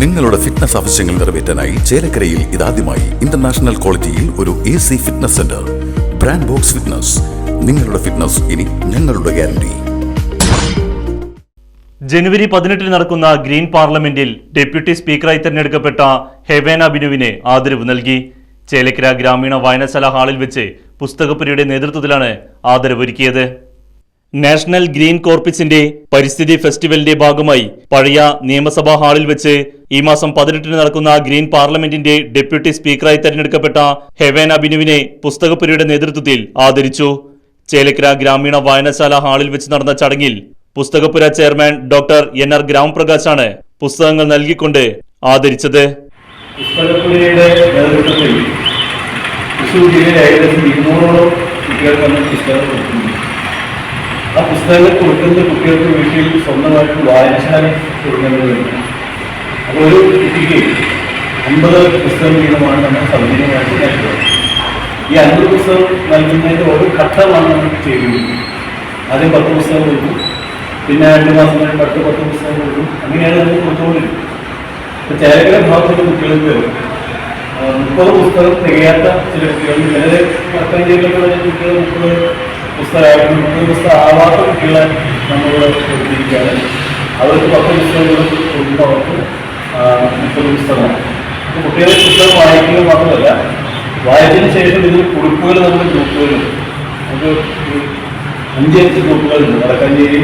നിങ്ങളുടെ ഫിറ്റ്നസ് ആവശ്യങ്ങൾ നിറവേറ്റാനായി ചേലക്കരയിൽ ഇതാദ്യമായി ഇന്റർനാഷണൽ ക്വാളിറ്റിയിൽ ഒരു A C fitness centre brand box fitness നിങ്ങളുടെ ഫിറ്റ്നസ് ഇനി ഞങ്ങളുടെ ഗ്യാരണ്ടി ജനുവരി പതിനെട്ടിന് നടക്കുന്ന ഗ്രീൻ പാർലമെന്റിൽ ഡെപ്യൂട്ടി സ്പീക്കറായി തെരഞ്ഞെടുക്കപ്പെട്ട ഹെവേന ബിനുവിനെ ആദരവ് നൽകി. ചേലക്കര ഗ്രാമീണ വായനശാല ഹാളിൽ വെച്ച് പുസ്തകപ്പുരിയുടെ നേതൃത്വത്തിലാണ് ആദരവൊരുക്കിയത്. നാഷണൽ ഗ്രീൻ കോർപ്പിസിന്റെ പരിസ്ഥിതി ഫെസ്റ്റിവലിന്റെ ഭാഗമായി പഴയ നിയമസഭാ ഹാളിൽ വെച്ച് ഈ മാസം പതിനെട്ടിന് നടക്കുന്ന ഗ്രീൻ പാർലമെന്റിന്റെ ഡെപ്യൂട്ടി സ്പീക്കറായി തെരഞ്ഞെടുക്കപ്പെട്ട ഹെവേന ബിനുവിനെ പുസ്തകപ്പുരിയുടെ നേതൃത്വത്തിൽ ആദരിച്ചു. ചേലക്കര ഗ്രാമീണ വായനശാല ഹാളിൽ വെച്ച് നടന്ന ചടങ്ങിൽ Pusthakappura chairman doctor N R ഗ്രാമപ്രകാശാണ് പുസ്തകങ്ങൾ നൽകിക്കൊണ്ട് ആദരിച്ചത്. പുസ്തകപ്പുരയുടെ നേതൃത്വത്തിൽ തൃശ്ശൂർ ജില്ലയിൽ ഏകദേശം ഇരുന്നൂറോളം ആ പുസ്തകങ്ങൾ കൊടുക്കുന്ന കുട്ടികൾക്ക് വീട്ടിൽ സ്വന്തമായിട്ട് വായനശാല കൊടുക്കേണ്ടതുണ്ട് അപ്പോൾ ഒരു കുട്ടിക്ക് അമ്പത് പുസ്തകം വീതമാണ് നമ്മൾ സൗജന്യമായിട്ട് നൽകുന്നത് ഈ അൻപത് പുസ്തകം നൽകുന്നതിന്റെ ഓരോ ഘട്ടമാണ് നമ്മൾ ചെയ്യുന്നത് ആദ്യം പത്ത് പുസ്തകം കൊടുക്കും പിന്നെ രണ്ട് മാസം കഴിഞ്ഞ് പത്ത് പത്ത് പുസ്തകം കൊടുക്കും അങ്ങനെയാണ് നമ്മൾ കൊടുത്തുകൊണ്ടിരിക്കുന്നത് ഇപ്പൊ ചേലക്കര ഭാഗത്തുള്ള കുട്ടികൾക്ക് മുപ്പത് പുസ്തകം തികയാത്ത ചില കുട്ടികൾ ചിലര് മറ്റേ കുട്ടികൾ മുപ്പത് പുസ്തകമായിട്ട് മുപ്പത് പുസ്തകമാവാത്ത കുട്ടികളെ നമ്മളോട് കൊടുത്തിരിക്കുകയാണ്. അവർക്ക് പത്ത് പുസ്തകങ്ങളും കൊടുക്കുമ്പോൾ അവർക്ക് മുപ്പത് പുസ്തകമാണ് അപ്പോൾ കുട്ടികളെ പുസ്തകം വായിക്കുക മാത്രമല്ല വായിച്ചതിന് ശേഷം ഇതിൽ കുറിപ്പുകൾ നമ്മൾ ഗ്രൂപ്പുകളുണ്ട് നമുക്ക് ഈ അഞ്ചഞ്ച് ഗ്രൂപ്പുകളുണ്ട്. വടക്കഞ്ചേരി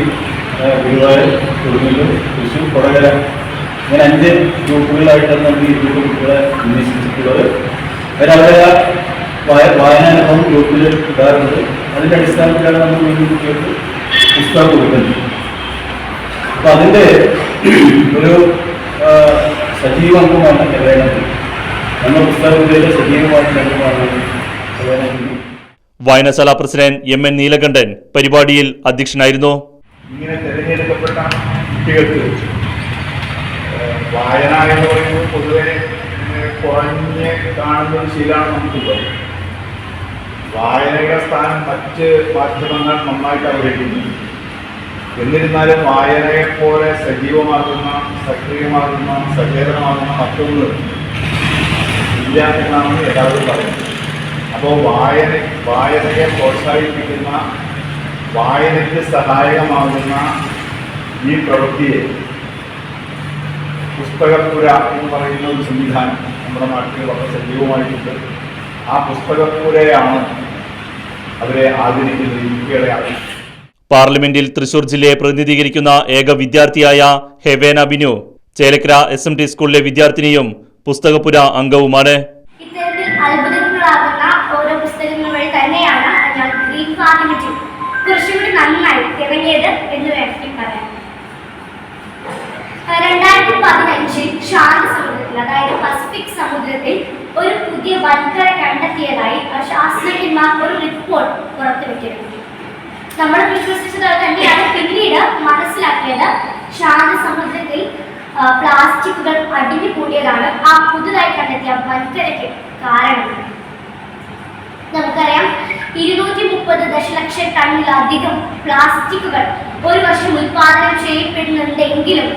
ഗുരുവായൂർ കൊടുങ്ങല്ലൂർ തൃശ്ശൂർ കൊടകര. ഇങ്ങനെ അഞ്ച് ഗ്രൂപ്പുകളായിട്ടാണ് നമ്മൾ ഈ ഗ്രൂപ്പ് കുട്ടികളെ അന്വേഷിച്ചിട്ടുള്ളത്. അവരവരെ വായനാനുഭവം ഗ്രൂപ്പിൽ ഇടാറുണ്ട് അതിന്റെ അടിസ്ഥാനത്തിലാണ് നമ്മൾ വീണ്ടും കുട്ടികൾക്ക് പുസ്തകം കൊടുക്കുന്നത്. അപ്പം അതിന്റെ ഒരു സജീവ അംഗമാണ് കല്യാണത്തിൽ നമ്മൾ പുസ്തകത്തിന്റെ സജീവമായിട്ടുള്ള അംഗമാണ് വായനശാല പ്രസിഡന്റ് എം എൻ നീലകണ്ഠൻ പരിപാടിയിൽ അധ്യക്ഷനായിരുന്നു. ഇങ്ങനെ തിരഞ്ഞെടുക്കപ്പെട്ട കുട്ടികൾക്ക്. വായന എന്ന് പറയുന്നത് പൊതുവെ കുറഞ്ഞ് കാണുന്ന ഒരു ശീലമാണ് നമുക്കുള്ളത് വായനയുടെ സ്ഥാനം മറ്റ് മാധ്യമങ്ങൾ നന്നായിട്ട് അവതരിക്കുന്നു എന്നിരുന്നാലും വായനയെപ്പോലെ സജീവമാകുന്ന സക്രിയമാകുന്ന സചേതനമാകുന്ന മറ്റൊന്ന് ഇല്ല എന്നാണ് എല്ലാവരും പറയുന്നത്. അപ്പോൾ വായന വായനയെ പ്രോത്സാഹിപ്പിക്കുന്ന വായനയ്ക്ക് സഹായകമാകുന്ന ഈ പ്രവൃത്തിയെ പുസ്തകപ്പുര എന്ന് പറയുന്ന ഒരു സംവിധാനം നമ്മുടെ നാട്ടിൽ വളരെ സജീവമായിട്ടുണ്ട്. ആ പുസ്തകപ്പുരയാണ് അവരെ ആദരിക്കുന്നത് ഇന്ത്യയുടെ ആദരിക്കുന്നത് പാർലമെന്റിൽ തൃശൂർ ജില്ലയെ പ്രതിനിധീകരിക്കുന്ന ഏക വിദ്യാർത്ഥിയായ Hevena Binu Chelakkara S M T സ്കൂളിലെ വിദ്യാർത്ഥിനിയും പുസ്തകപുര അംഗവുമാണ്. രണ്ടായിരത്തി പതിനഞ്ചിൽ ശാന്ത സമുദ്രത്തിൽ അതായത് പസഫിക് സമുദ്രത്തിൽ ഒരു പുതിയ വൻകര കണ്ടെത്തിയതായി ആ ശാസ്ത്രജ്ഞന്മാർ ഒരു റിപ്പോർട്ട് പുറത്തുവിട്ടിരുന്നു. നമ്മൾ വിശ്വസിച്ചത് തന്നെയാണ് പിന്നീട് മനസ്സിലാക്കിയത് ശാന്ത സമുദ്രത്തിൽ പ്ലാസ്റ്റിക്കുകൾ അടിഞ്ഞു കൂടിയതാണ് ആ പുതുതായി കണ്ടെത്തിയ വൻകരയ്ക്ക് കാരണം. നമുക്കറിയാം ഇരുന്നൂറ്റി മുപ്പത് ദശലക്ഷം ടണ്ണിലധികം പ്ലാസ്റ്റിക്കുകൾ ഒരു വർഷം ഉൽപാദനം ചെയ്യപ്പെടുന്നുണ്ടെങ്കിലും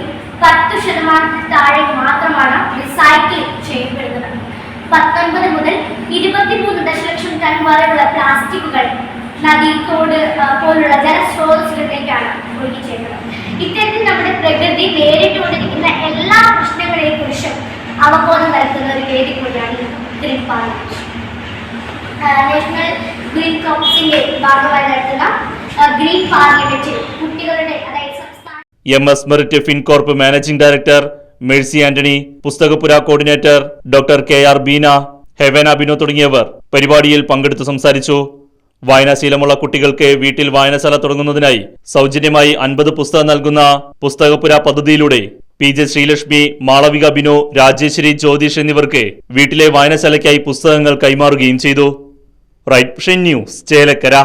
പത്ത് ശതമാനത്തിൽ താഴെ മാത്രമാണ് റീസൈക്കിൾ ചെയ്യപ്പെടുന്നത്. പത്തൊൻപത് മുതൽ ഇരുപത്തിമൂന്ന് ദശലക്ഷം ടൺ വരെയുള്ള പ്ലാസ്റ്റിക്കുകൾ നദി തോട് പോലുള്ള ജലസ്രോതസ്സുകളിലേക്കാണ് ഒഴുകിച്ചേക്കുന്നത്. ഇത്തരത്തിൽ നമ്മുടെ പ്രകൃതി നേരിട്ടുകൊണ്ടിരിക്കുന്ന എല്ലാ പ്രശ്നങ്ങളെ കുറിച്ചും അവബോധം നൽകുന്ന ഒരു വേദി കൂടിയാണ് ഗ്രീൻ പാർലമെന്റ്. നാഷണൽ ഗ്രീൻ കൗൺസിലിന്റെ ഭാഗമായി നടത്തുന്ന ഗ്രീൻ പാർലമെന്റിൽ കുട്ടികളുടെ അതായത് M S Merit Fincorp managing director Mercy Antony Pusthakappura coordinator doctor K R Beena Hevena Bino തുടങ്ങിയവർ പരിപാടിയിൽ പങ്കെടുത്തു സംസാരിച്ചു. വായനാശീലമുള്ള കുട്ടികൾക്ക് വീട്ടിൽ വായനശാല തുടങ്ങുന്നതിനായി സൗജന്യമായി അൻപത് പുസ്തകം നൽകുന്ന പുസ്തകപുര പദ്ധതിയിലൂടെ പി ജെ ശ്രീലക്ഷ്മി മാളവിക ബിനോ രാജേശ്വരി ജ്യോതിഷ് എന്നിവർക്ക് വീട്ടിലെ വായനശാലയ്ക്കായി പുസ്തകങ്ങൾ കൈമാറുകയും ചെയ്തു. Right news Chelakkara.